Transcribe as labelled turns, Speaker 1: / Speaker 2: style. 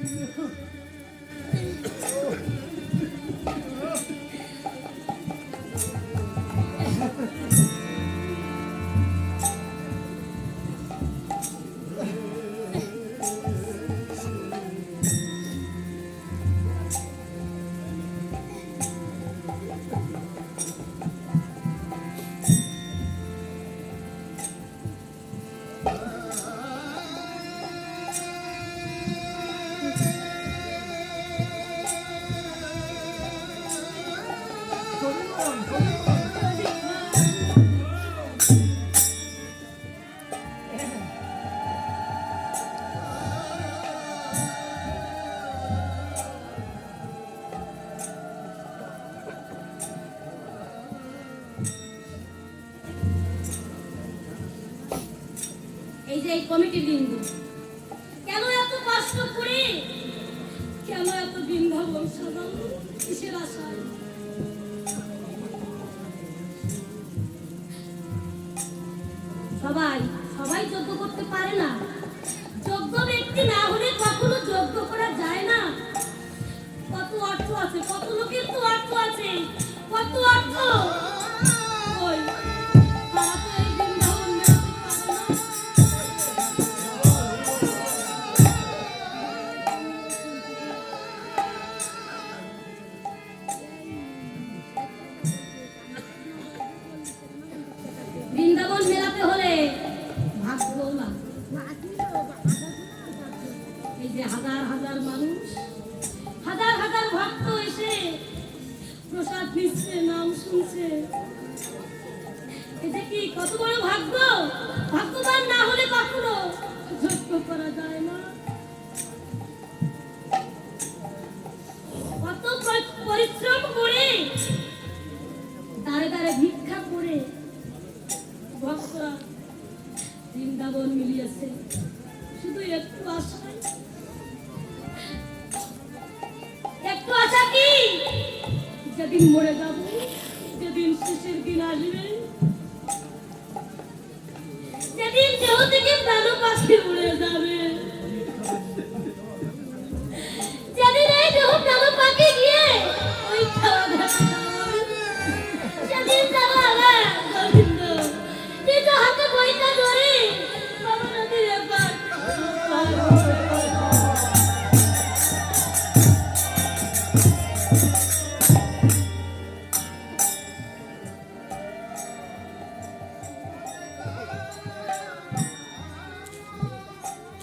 Speaker 1: Thank uh you. -huh. এই যে এই কমিটি বিন্দু কেন এত কষ্ট করে? কেন এত বৃন্দাবন সাজানো কিসের আশায় সবাই সবাই যোগ্য করতে পারে না। যোগ্য ব্যক্তি না হলে কখনো যোগ্য করা যায় না। কত অর্থ আছে, কত লোকের তো অর্থ আছে, কত অর্থ? মানুষ, হাজার হাজার ভক্ত এসে প্রসাদ নিচ্ছে, নাম শুনছে। এটা কি কত বড় ভাগ্য? ভাগ্যবান না হলে কখনো আছে শুধু একটু আশা একটু আশা কি? যেদিন মরে যাব, যেদিন শেষের দিন আসবে। যেদিন কেউ থেকে ভালো পাশে উড়ে যাবে। Thank you.